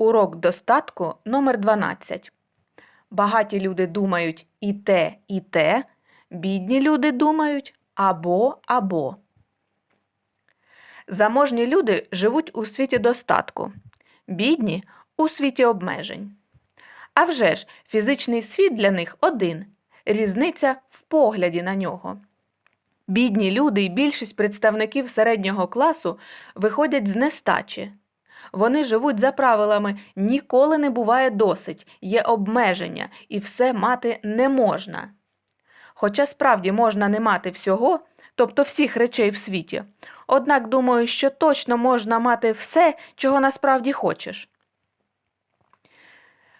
Урок достатку номер 12. Багаті люди думають і те, і те. Бідні люди думають або або. Заможні люди живуть у світі достатку, бідні у світі обмежень. А вже ж, фізичний світ для них один, різниця в погляді на нього. Бідні люди і більшість представників середнього класу виходять з нестачі. Вони живуть за правилами ніколи не буває досить, є обмеження, і все мати не можна. Хоча справді можна не мати всього, тобто всіх речей в світі, однак думаю, що точно можна мати все, чого насправді хочеш.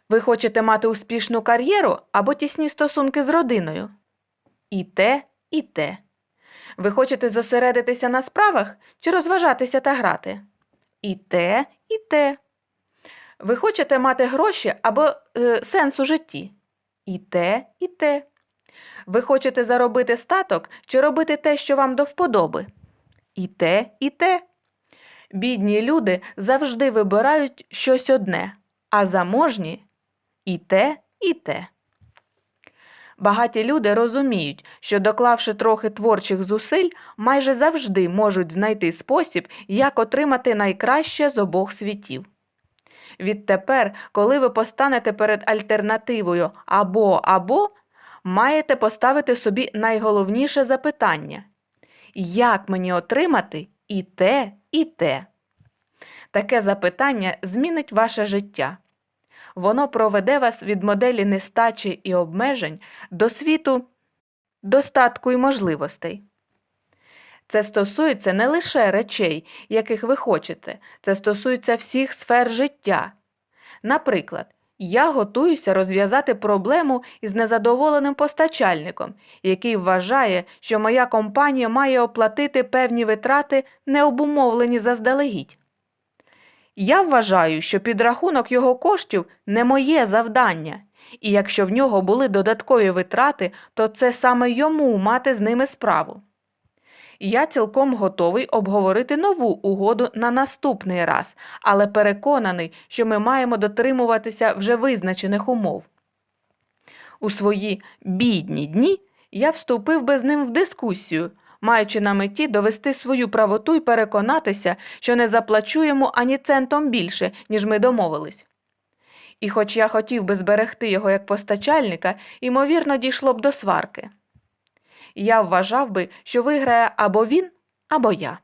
Ви хочете мати успішну кар'єру або тісні стосунки з родиною? І те, і те. Ви хочете зосередитися на справах чи розважатися та грати? І те, і те. Ви хочете мати гроші або е, сенс у житті? І те, і те. Ви хочете заробити статок чи робити те, що вам до вподоби? І те, і те. Бідні люди завжди вибирають щось одне, а заможні і те, і те. Багаті люди розуміють, що доклавши трохи творчих зусиль, майже завжди можуть знайти спосіб, як отримати найкраще з обох світів. Відтепер, коли ви постанете перед альтернативою або або, маєте поставити собі найголовніше запитання як мені отримати і те, і те? Таке запитання змінить ваше життя. Воно проведе вас від моделі нестачі і обмежень до світу достатку і можливостей. Це стосується не лише речей, яких ви хочете, це стосується всіх сфер життя. Наприклад, я готуюся розв'язати проблему із незадоволеним постачальником, який вважає, що моя компанія має оплатити певні витрати, не обумовлені заздалегідь. Я вважаю, що підрахунок його коштів не моє завдання, і якщо в нього були додаткові витрати, то це саме йому мати з ними справу. Я цілком готовий обговорити нову угоду на наступний раз, але переконаний, що ми маємо дотримуватися вже визначених умов. У свої бідні дні я вступив би з ним в дискусію, маючи на меті довести свою правоту і переконатися, що не заплачу йому ані центом більше, ніж ми домовились. І хоч я хотів би зберегти його як постачальника, ймовірно, дійшло б до сварки. Я вважав би, що виграє або він, або я.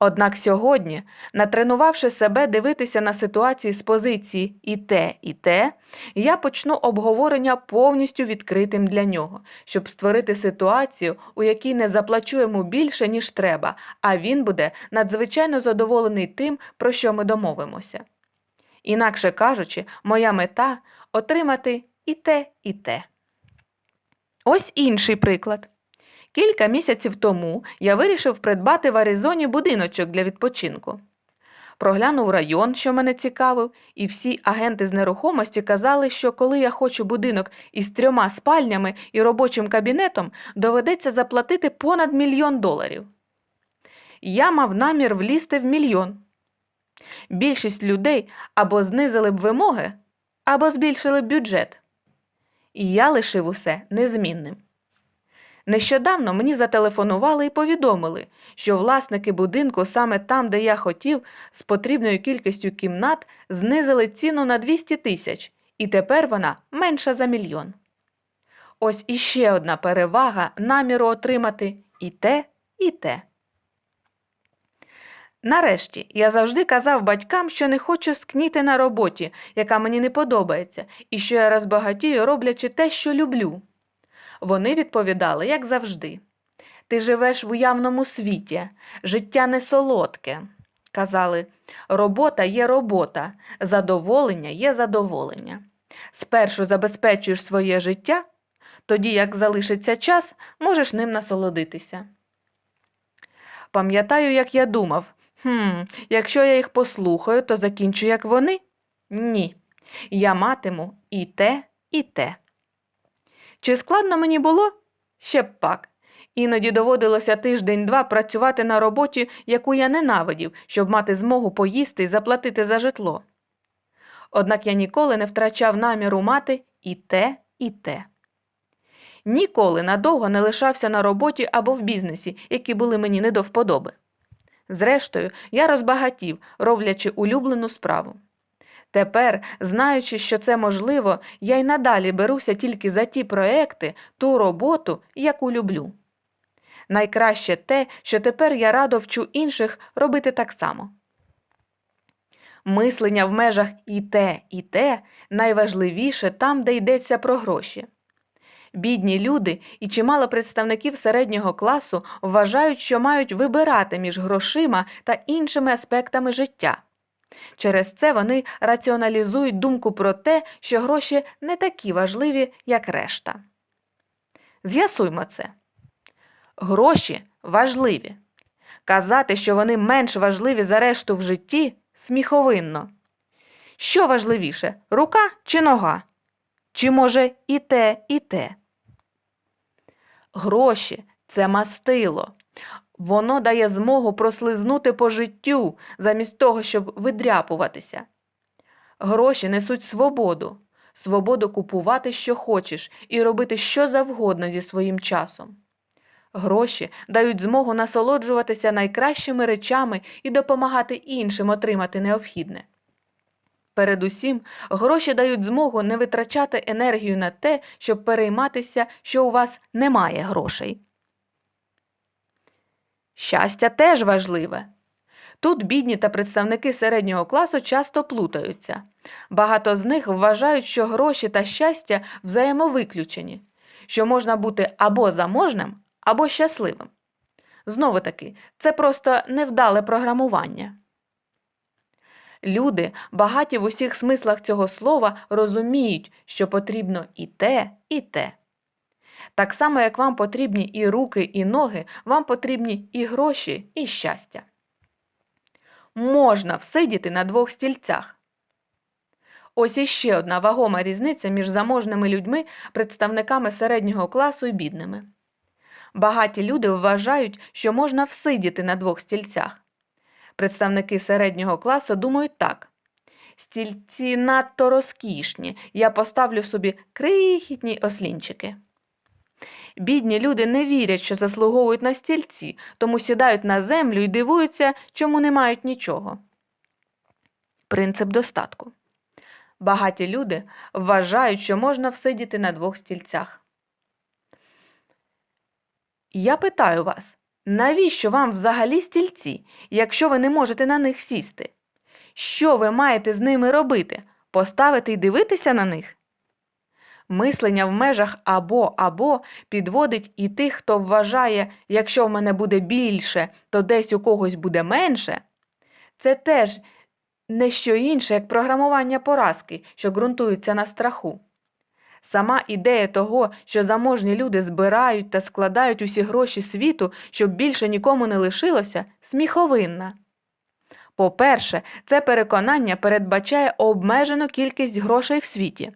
Однак сьогодні, натренувавши себе дивитися на ситуації з позиції і те, і те, я почну обговорення повністю відкритим для нього, щоб створити ситуацію, у якій не заплачу йому більше, ніж треба, а він буде надзвичайно задоволений тим, про що ми домовимося. Інакше кажучи, моя мета отримати і те, і те. Ось інший приклад. Кілька місяців тому я вирішив придбати в Аризоні будиночок для відпочинку. Проглянув район, що мене цікавив, і всі агенти з нерухомості казали, що коли я хочу будинок із трьома спальнями і робочим кабінетом, доведеться заплатити понад мільйон доларів. Я мав намір влізти в мільйон. Більшість людей або знизили б вимоги, або збільшили б бюджет. І я лишив усе незмінним. Нещодавно мені зателефонували і повідомили, що власники будинку саме там, де я хотів, з потрібною кількістю кімнат знизили ціну на 200 тисяч, і тепер вона менша за мільйон. Ось іще одна перевага наміру отримати і те, і те. Нарешті я завжди казав батькам, що не хочу скніти на роботі, яка мені не подобається, і що я розбагатію, роблячи те, що люблю. Вони відповідали, як завжди. Ти живеш в уявному світі, життя не солодке. Казали, робота є робота, задоволення є задоволення. Спершу забезпечуєш своє життя, тоді, як залишиться час, можеш ним насолодитися. Пам'ятаю, як я думав, хм, якщо я їх послухаю, то закінчу, як вони? Ні. Я матиму і те, і те. Чи складно мені було? Ще б пак. Іноді доводилося тиждень-два працювати на роботі, яку я ненавидів, щоб мати змогу поїсти і заплатити за житло. Однак я ніколи не втрачав наміру мати і те, і те. Ніколи надовго не лишався на роботі або в бізнесі, які були мені не до вподоби. Зрештою, я розбагатів, роблячи улюблену справу. Тепер, знаючи, що це можливо, я й надалі беруся тільки за ті проекти, ту роботу, яку люблю. Найкраще те, що тепер я радо вчу інших робити так само. Мислення в межах і те, і те найважливіше там, де йдеться про гроші. Бідні люди і чимало представників середнього класу вважають, що мають вибирати між грошима та іншими аспектами життя. Через це вони раціоналізують думку про те, що гроші не такі важливі, як решта. З'ясуймо це. Гроші важливі. Казати, що вони менш важливі за решту в житті сміховинно. Що важливіше рука чи нога? Чи може і те, і те? Гроші це мастило. Воно дає змогу прослизнути по життю, замість того, щоб видряпуватися. Гроші несуть свободу, свободу купувати, що хочеш, і робити що завгодно зі своїм часом. Гроші дають змогу насолоджуватися найкращими речами і допомагати іншим отримати необхідне. Передусім, гроші дають змогу не витрачати енергію на те, щоб перейматися, що у вас немає грошей. Щастя теж важливе. Тут бідні та представники середнього класу часто плутаються. Багато з них вважають, що гроші та щастя взаємовиключені, що можна бути або заможним, або щасливим. Знову таки, це просто невдале програмування. Люди, багаті в усіх смислах цього слова, розуміють, що потрібно і те, і те. Так само, як вам потрібні і руки, і ноги, вам потрібні і гроші, і щастя. Можна всидіти на двох стільцях. Ось іще одна вагома різниця між заможними людьми, представниками середнього класу і бідними. Багаті люди вважають, що можна всидіти на двох стільцях. Представники середнього класу думають так. Стільці надто розкішні, я поставлю собі крихітні ослінчики. Бідні люди не вірять, що заслуговують на стільці, тому сідають на землю і дивуються, чому не мають нічого. Принцип достатку. Багаті люди вважають, що можна всидіти на двох стільцях. Я питаю вас, навіщо вам взагалі стільці, якщо ви не можете на них сісти? Що ви маєте з ними робити? Поставити і дивитися на них? Мислення в межах або або підводить і тих, хто вважає, якщо в мене буде більше, то десь у когось буде менше. Це теж не що інше, як програмування поразки, що ґрунтується на страху. Сама ідея того, що заможні люди збирають та складають усі гроші світу, щоб більше нікому не лишилося, сміховинна. По-перше, це переконання передбачає обмежену кількість грошей в світі.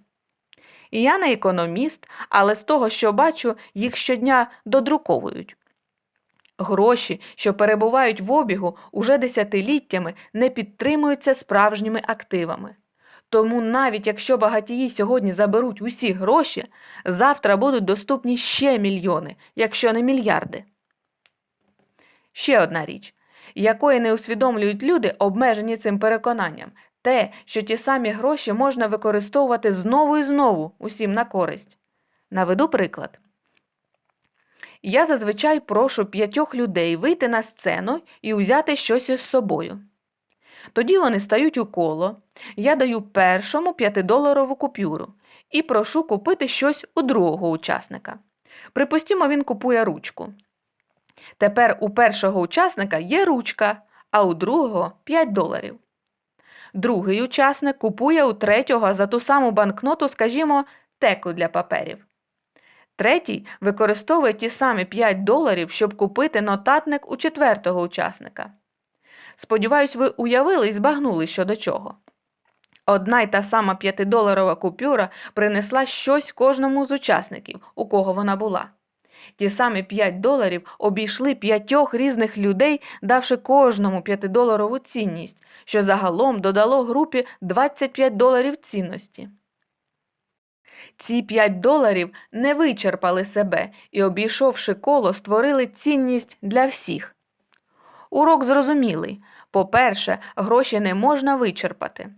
І я не економіст, але з того, що бачу, їх щодня додруковують. Гроші, що перебувають в обігу уже десятиліттями, не підтримуються справжніми активами. Тому навіть якщо багатії сьогодні заберуть усі гроші, завтра будуть доступні ще мільйони, якщо не мільярди. Ще одна річ, якої не усвідомлюють люди, обмежені цим переконанням, те, що ті самі гроші можна використовувати знову і знову усім на користь. Наведу приклад. Я зазвичай прошу п'ятьох людей вийти на сцену і узяти щось із собою. Тоді вони стають у коло, я даю першому п'ятидоларову купюру і прошу купити щось у другого учасника. Припустімо, він купує ручку. Тепер у першого учасника є ручка, а у другого 5 доларів. Другий учасник купує у третього за ту саму банкноту, скажімо, теку для паперів. Третій використовує ті самі 5 доларів, щоб купити нотатник у четвертого учасника. Сподіваюсь, ви уявили і збагнули що до чого. Одна й та сама п'ятидоларова купюра принесла щось кожному з учасників, у кого вона була. Ті самі 5 доларів обійшли п'ятьох різних людей, давши кожному 5-доларову цінність, що загалом додало групі 25 доларів цінності. Ці 5 доларів не вичерпали себе і, обійшовши коло, створили цінність для всіх. Урок зрозумілий. По-перше, гроші не можна вичерпати.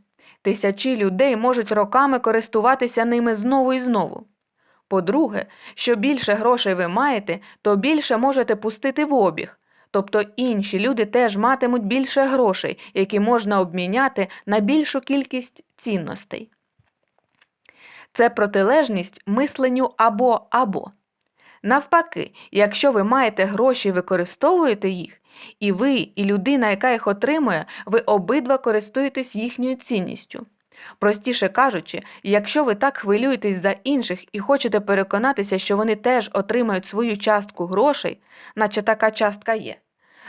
Тисячі людей можуть роками користуватися ними знову і знову. По-друге, що більше грошей ви маєте, то більше можете пустити в обіг. Тобто інші люди теж матимуть більше грошей, які можна обміняти на більшу кількість цінностей. Це протилежність мисленню або або. Навпаки, якщо ви маєте гроші і використовуєте їх, і ви, і людина, яка їх отримує, ви обидва користуєтесь їхньою цінністю. Простіше кажучи, якщо ви так хвилюєтесь за інших і хочете переконатися, що вони теж отримають свою частку грошей, наче така частка є,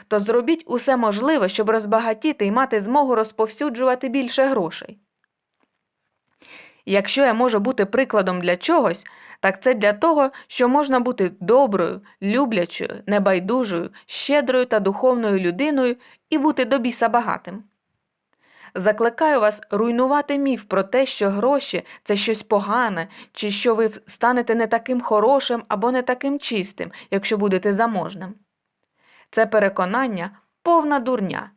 то зробіть усе можливе, щоб розбагатіти і мати змогу розповсюджувати більше грошей. Якщо я можу бути прикладом для чогось, так це для того, що можна бути доброю, люблячою, небайдужою, щедрою та духовною людиною і бути до біса багатим. Закликаю вас руйнувати міф про те, що гроші це щось погане, чи що ви станете не таким хорошим або не таким чистим, якщо будете заможним. Це переконання повна дурня.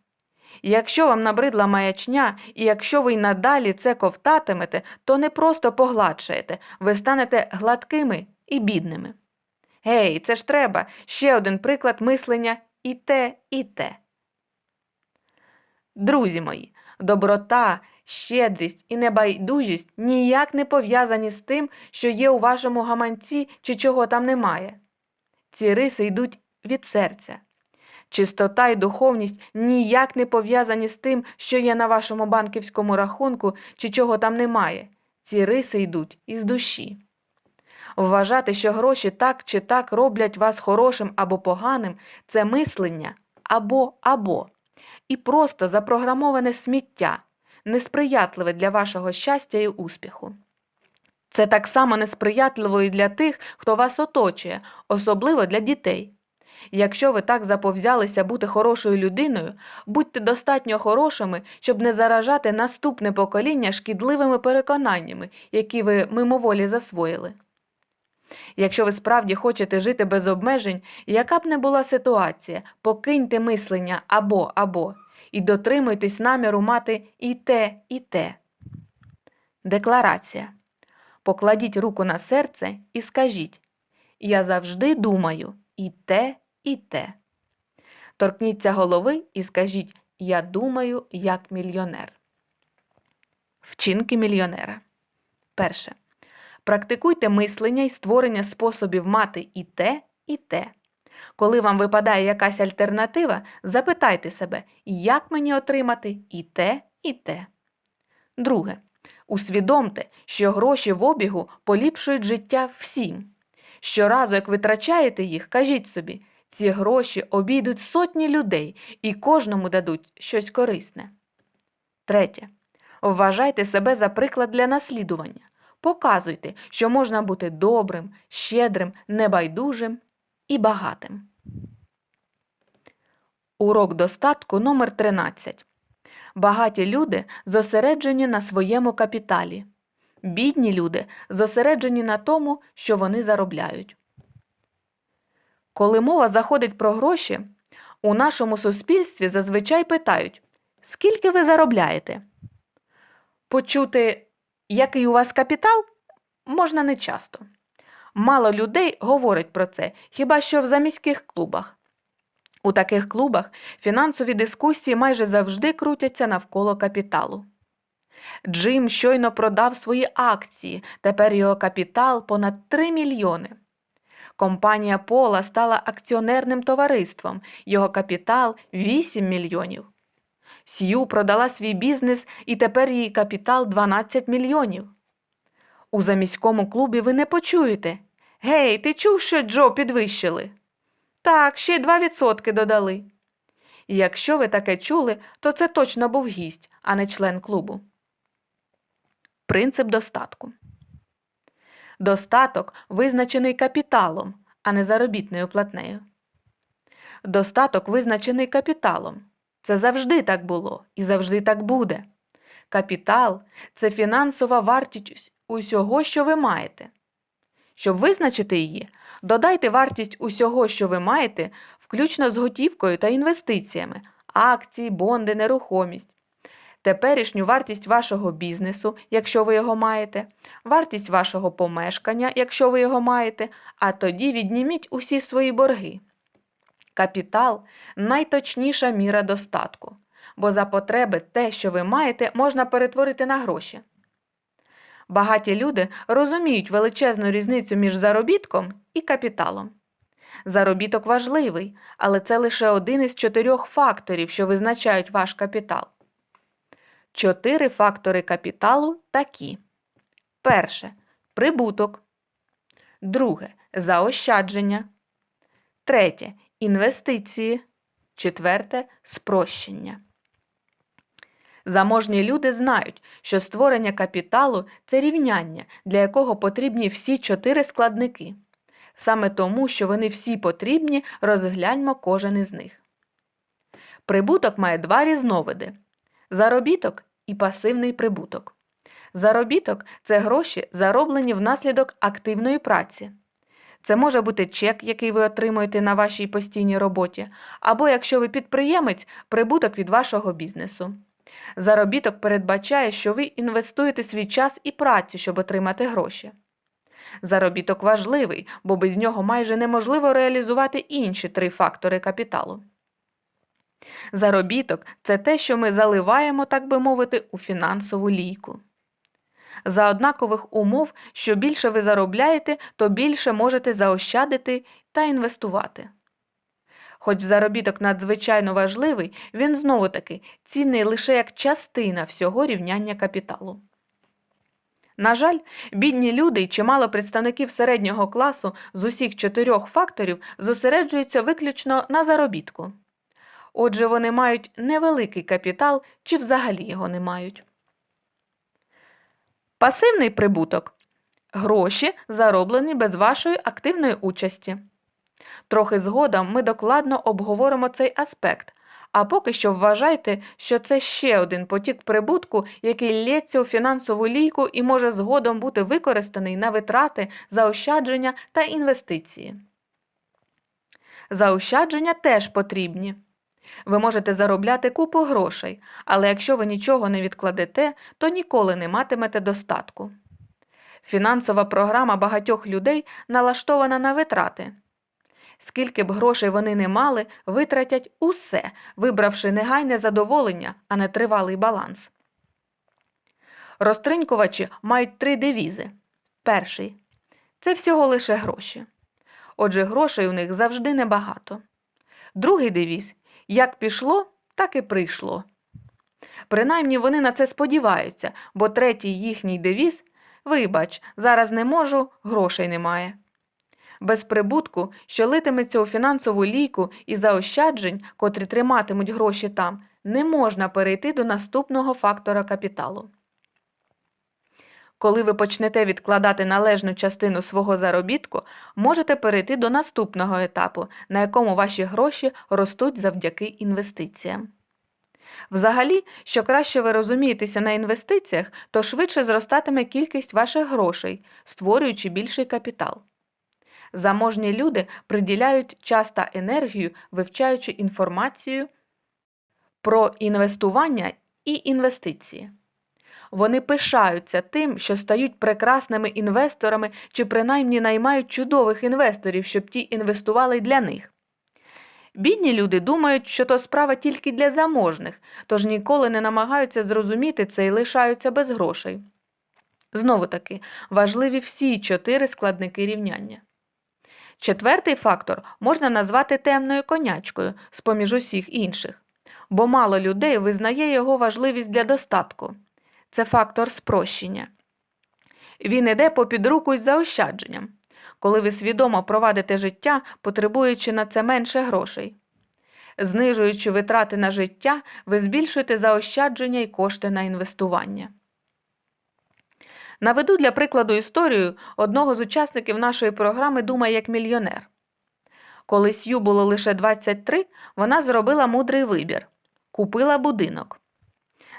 Якщо вам набридла маячня, і якщо ви й надалі це ковтатимете, то не просто погладшаєте, ви станете гладкими і бідними. Гей, це ж треба ще один приклад мислення і те, і те. Друзі мої, доброта, щедрість і небайдужість ніяк не пов'язані з тим, що є у вашому гаманці чи чого там немає. Ці риси йдуть від серця. Чистота і духовність ніяк не пов'язані з тим, що є на вашому банківському рахунку чи чого там немає. Ці риси йдуть із душі. Вважати, що гроші так чи так роблять вас хорошим або поганим це мислення або або. І просто запрограмоване сміття, несприятливе для вашого щастя і успіху. Це так само несприятливо і для тих, хто вас оточує, особливо для дітей. Якщо ви так заповзялися бути хорошою людиною, будьте достатньо хорошими, щоб не заражати наступне покоління шкідливими переконаннями, які ви мимоволі засвоїли. Якщо ви справді хочете жити без обмежень, яка б не була ситуація, покиньте мислення або або і дотримуйтесь наміру мати і те, і те. Декларація. Покладіть руку на серце і скажіть Я завжди думаю і те, і те. Торкніться голови і скажіть Я думаю як мільйонер. Вчинки мільйонера. Перше. Практикуйте мислення і створення способів мати і те, і те. Коли вам випадає якась альтернатива, запитайте себе, як мені отримати і те, і те. Друге. Усвідомте, що гроші в обігу поліпшують життя всім. Щоразу, як витрачаєте їх, кажіть собі, ці гроші обійдуть сотні людей і кожному дадуть щось корисне. Третє. Вважайте себе за приклад для наслідування. Показуйте, що можна бути добрим, щедрим, небайдужим і багатим. Урок достатку номер 13. Багаті люди зосереджені на своєму капіталі. Бідні люди зосереджені на тому, що вони заробляють. Коли мова заходить про гроші, у нашому суспільстві зазвичай питають, скільки ви заробляєте? Почути, який у вас капітал, можна не часто. Мало людей говорять про це, хіба що в заміських клубах. У таких клубах фінансові дискусії майже завжди крутяться навколо капіталу. Джим щойно продав свої акції, тепер його капітал понад 3 мільйони. Компанія Пола стала акціонерним товариством, його капітал 8 мільйонів. Сью продала свій бізнес і тепер її капітал 12 мільйонів. У заміському клубі ви не почуєте. Гей, ти чув, що Джо підвищили? Так, ще й 2% додали. Якщо ви таке чули, то це точно був гість, а не член клубу. Принцип достатку. Достаток визначений капіталом, а не заробітною платнею. Достаток визначений капіталом. Це завжди так було і завжди так буде. Капітал це фінансова вартість усього, що ви маєте. Щоб визначити її, додайте вартість усього, що ви маєте, включно з готівкою та інвестиціями, акції, бонди, нерухомість, теперішню вартість вашого бізнесу, якщо ви його маєте, вартість вашого помешкання, якщо ви його маєте, а тоді відніміть усі свої борги. Капітал найточніша міра достатку, бо за потреби те, що ви маєте, можна перетворити на гроші. Багаті люди розуміють величезну різницю між заробітком і капіталом. Заробіток важливий, але це лише один із чотирьох факторів, що визначають ваш капітал. Чотири фактори капіталу такі: перше прибуток, друге заощадження, третє інвестиції, четверте спрощення. Заможні люди знають, що створення капіталу це рівняння, для якого потрібні всі чотири складники. Саме тому, що вони всі потрібні, розгляньмо кожен із них. Прибуток має два різновиди: заробіток і пасивний прибуток. Заробіток це гроші, зароблені внаслідок активної праці. Це може бути чек, який ви отримуєте на вашій постійній роботі, або якщо ви підприємець, прибуток від вашого бізнесу. Заробіток передбачає, що ви інвестуєте свій час і працю, щоб отримати гроші. Заробіток важливий, бо без нього майже неможливо реалізувати інші три фактори капіталу. Заробіток це те, що ми заливаємо, так би мовити, у фінансову лійку. За однакових умов, що більше ви заробляєте, то більше можете заощадити та інвестувати. Хоч заробіток надзвичайно важливий, він знову таки цінний лише як частина всього рівняння капіталу. На жаль, бідні люди і чимало представників середнього класу з усіх чотирьох факторів зосереджуються виключно на заробітку. Отже, вони мають невеликий капітал чи взагалі його не мають. Пасивний прибуток гроші, зароблені без вашої активної участі. Трохи згодом ми докладно обговоримо цей аспект, а поки що вважайте, що це ще один потік прибутку, який лється у фінансову лійку і може згодом бути використаний на витрати, заощадження та інвестиції. Заощадження теж потрібні. Ви можете заробляти купу грошей, але якщо ви нічого не відкладете, то ніколи не матимете достатку. Фінансова програма багатьох людей налаштована на витрати. Скільки б грошей вони не мали, витратять усе, вибравши негайне задоволення, а не тривалий баланс. Розтринькувачі мають три девізи. Перший це всього лише гроші. Отже, грошей у них завжди небагато. Другий девіз як пішло, так і прийшло. Принаймні вони на це сподіваються, бо третій їхній девіз Вибач, зараз не можу, грошей немає. Без прибутку, що литиметься у фінансову лійку і заощаджень, котрі триматимуть гроші там, не можна перейти до наступного фактора капіталу. Коли ви почнете відкладати належну частину свого заробітку, можете перейти до наступного етапу, на якому ваші гроші ростуть завдяки інвестиціям. Взагалі, що краще ви розумієтеся на інвестиціях, то швидше зростатиме кількість ваших грошей, створюючи більший капітал. Заможні люди приділяють час та енергію, вивчаючи інформацію про інвестування і інвестиції. Вони пишаються тим, що стають прекрасними інвесторами чи принаймні наймають чудових інвесторів, щоб ті інвестували для них. Бідні люди думають, що то справа тільки для заможних, тож ніколи не намагаються зрозуміти це і лишаються без грошей. Знову таки, важливі всі чотири складники рівняння. Четвертий фактор можна назвати темною конячкою з поміж усіх інших, бо мало людей визнає його важливість для достатку. Це фактор спрощення. Він іде попід руку із заощадженням, коли ви свідомо провадите життя, потребуючи на це менше грошей. Знижуючи витрати на життя, ви збільшуєте заощадження і кошти на інвестування. Наведу для прикладу історію одного з учасників нашої програми Думай як мільйонер. Коли Сью було лише 23, вона зробила мудрий вибір купила будинок.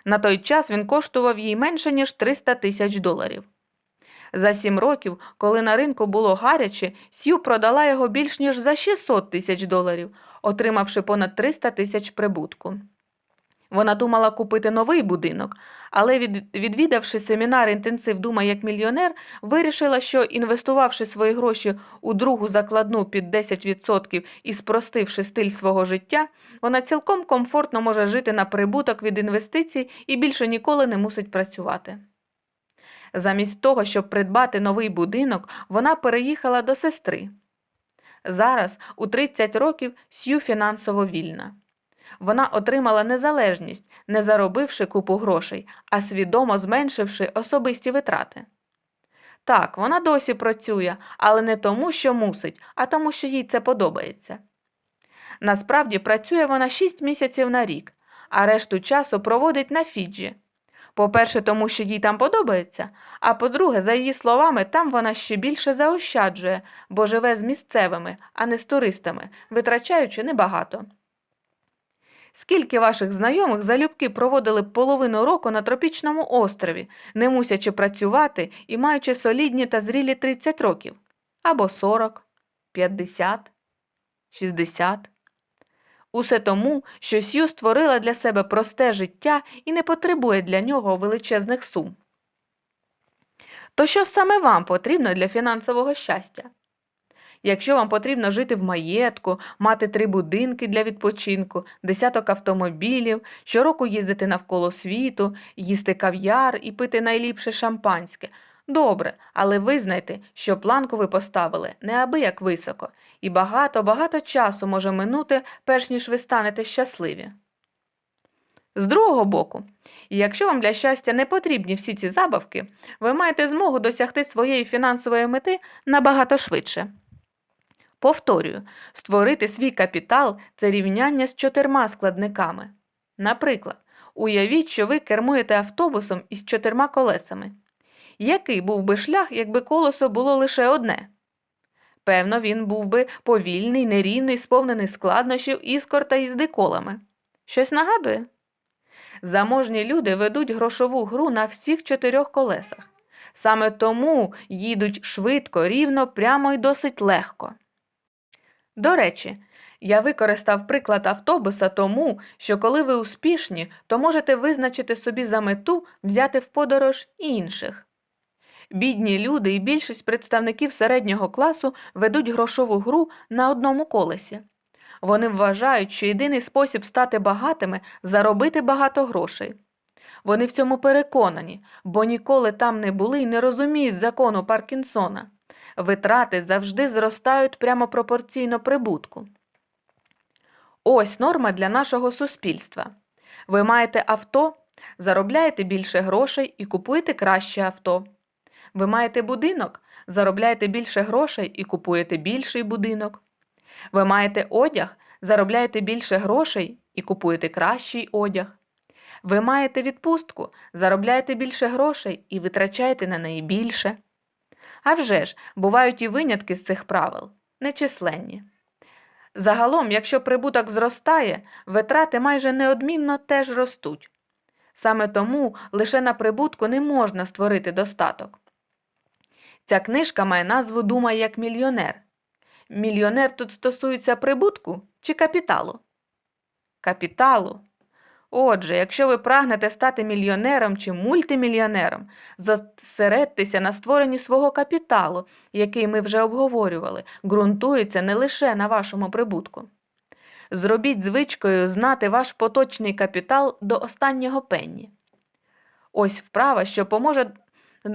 На той час він коштував їй менше, ніж 300 тисяч доларів. За сім років, коли на ринку було гаряче, Сью продала його більш ніж за 600 тисяч доларів, отримавши понад 300 тисяч прибутку. Вона думала купити новий будинок, але від, відвідавши семінар інтенсив Дума як мільйонер, вирішила, що інвестувавши свої гроші у другу закладну під 10% і спростивши стиль свого життя, вона цілком комфортно може жити на прибуток від інвестицій і більше ніколи не мусить працювати. Замість того, щоб придбати новий будинок, вона переїхала до сестри. Зараз, у 30 років, Сью фінансово вільна. Вона отримала незалежність, не заробивши купу грошей, а свідомо зменшивши особисті витрати. Так, вона досі працює, але не тому, що мусить, а тому, що їй це подобається. Насправді працює вона 6 місяців на рік, а решту часу проводить на Фіджі. По-перше, тому що їй там подобається, а по-друге, за її словами, там вона ще більше заощаджує, бо живе з місцевими, а не з туристами, витрачаючи небагато. Скільки ваших знайомих залюбки проводили половину року на тропічному острові, не мусячи працювати і маючи солідні та зрілі 30 років? Або 40, 50, 60. Усе тому, що Сью створила для себе просте життя і не потребує для нього величезних сум. То що саме вам потрібно для фінансового щастя? Якщо вам потрібно жити в маєтку, мати три будинки для відпочинку, десяток автомобілів, щороку їздити навколо світу, їсти кав'яр і пити найліпше шампанське. Добре, але визнайте, що планку ви поставили неабияк високо, і багато-багато часу може минути, перш ніж ви станете щасливі. З другого боку, якщо вам для щастя не потрібні всі ці забавки, ви маєте змогу досягти своєї фінансової мети набагато швидше. Повторюю, створити свій капітал це рівняння з чотирма складниками. Наприклад, уявіть, що ви кермуєте автобусом із чотирма колесами. Який був би шлях, якби колесо було лише одне? Певно, він був би повільний, нерівний, сповнений складнощів, іскор та їзди колами. Щось нагадує? Заможні люди ведуть грошову гру на всіх чотирьох колесах. Саме тому їдуть швидко, рівно, прямо і досить легко. До речі, я використав приклад автобуса тому, що коли ви успішні, то можете визначити собі за мету взяти в подорож інших. Бідні люди і більшість представників середнього класу ведуть грошову гру на одному колесі. Вони вважають, що єдиний спосіб стати багатими заробити багато грошей. Вони в цьому переконані, бо ніколи там не були і не розуміють закону Паркінсона. Витрати завжди зростають прямо пропорційно прибутку. Ось норма для нашого суспільства. Ви маєте авто, заробляєте більше грошей і купуєте краще авто. Ви маєте будинок, заробляєте більше грошей і купуєте більший будинок. Ви маєте одяг, заробляєте більше грошей і купуєте кращий одяг. Ви маєте відпустку, заробляєте більше грошей і витрачаєте на неї більше. А вже ж, бувають і винятки з цих правил, нечисленні. Загалом, якщо прибуток зростає, витрати майже неодмінно теж ростуть. Саме тому лише на прибутку не можна створити достаток. Ця книжка має назву Думай як мільйонер. Мільйонер тут стосується прибутку чи капіталу? Капіталу. Отже, якщо ви прагнете стати мільйонером чи мультимільйонером, зосередьтеся на створенні свого капіталу, який ми вже обговорювали, ґрунтується не лише на вашому прибутку. Зробіть звичкою знати ваш поточний капітал до останнього пенні. Ось вправа, що поможе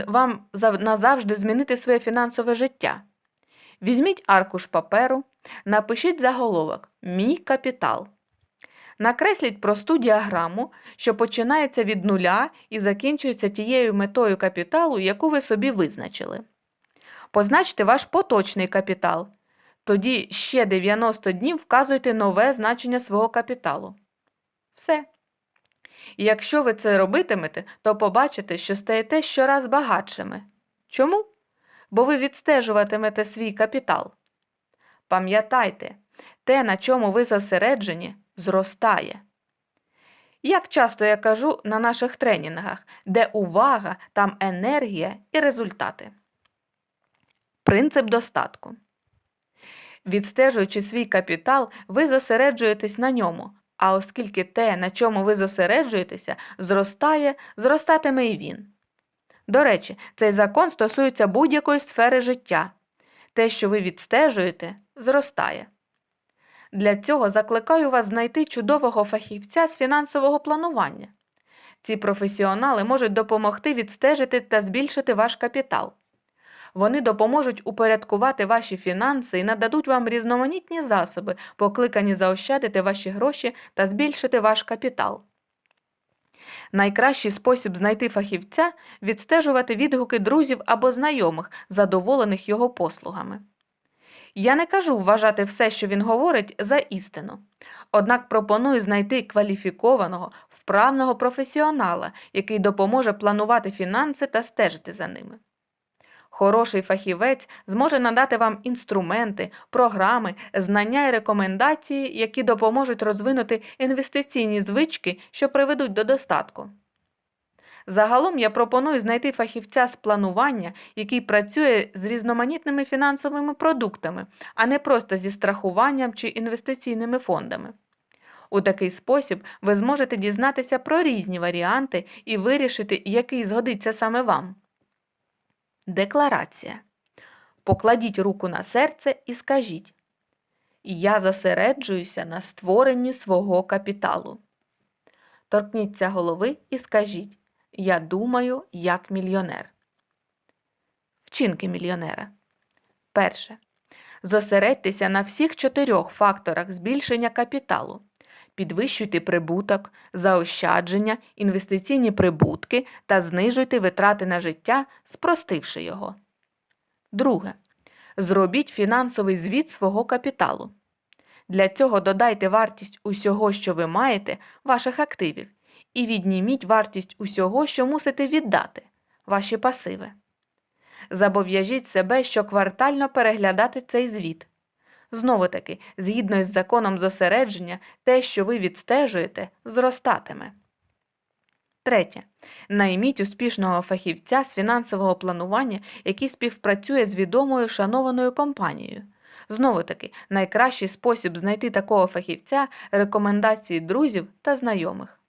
вам назавжди змінити своє фінансове життя. Візьміть аркуш паперу, напишіть заголовок Мій капітал. Накресліть просту діаграму, що починається від нуля і закінчується тією метою капіталу, яку ви собі визначили. Позначте ваш поточний капітал. Тоді ще 90 днів вказуйте нове значення свого капіталу. Все. І якщо ви це робитимете, то побачите, що стаєте щораз багатшими. Чому? Бо ви відстежуватимете свій капітал. Пам'ятайте, Те, на чому ви зосереджені, зростає. Як часто я кажу на наших тренінгах, де увага, там енергія і результати. Принцип достатку. Відстежуючи свій капітал, ви зосереджуєтесь на ньому, а оскільки те, на чому ви зосереджуєтеся, зростає, зростатиме і він. До речі, цей закон стосується будь-якої сфери життя. Те, що ви відстежуєте, зростає. Для цього закликаю вас знайти чудового фахівця з фінансового планування. Ці професіонали можуть допомогти відстежити та збільшити ваш капітал. Вони допоможуть упорядкувати ваші фінанси і нададуть вам різноманітні засоби, покликані заощадити ваші гроші та збільшити ваш капітал. Найкращий спосіб знайти фахівця відстежувати відгуки друзів або знайомих, задоволених його послугами. Я не кажу вважати все, що він говорить, за істину. Однак пропоную знайти кваліфікованого, вправного професіонала, який допоможе планувати фінанси та стежити за ними. Хороший фахівець зможе надати вам інструменти, програми, знання і рекомендації, які допоможуть розвинути інвестиційні звички, що приведуть до достатку. Загалом я пропоную знайти фахівця з планування, який працює з різноманітними фінансовими продуктами, а не просто зі страхуванням чи інвестиційними фондами. У такий спосіб ви зможете дізнатися про різні варіанти і вирішити, який згодиться саме вам. Декларація. Покладіть руку на серце і скажіть Я зосереджуюся на створенні свого капіталу. Торкніться голови і скажіть Я думаю як мільйонер. Вчинки мільйонера. Перше. Зосередьтеся на всіх чотирьох факторах збільшення капіталу. Підвищуйте прибуток, заощадження, інвестиційні прибутки та знижуйте витрати на життя, спростивши його. Друге. Зробіть фінансовий звіт свого капіталу. Для цього додайте вартість усього, що ви маєте, ваших активів, і відніміть вартість усього, що мусите віддати, ваші пасиви. Зобов'яжіть себе щоквартально переглядати цей звіт. Знову таки, згідно із законом зосередження, те, що ви відстежуєте, зростатиме. Третє. Найміть успішного фахівця з фінансового планування, який співпрацює з відомою шанованою компанією. Знову таки, найкращий спосіб знайти такого фахівця рекомендації друзів та знайомих.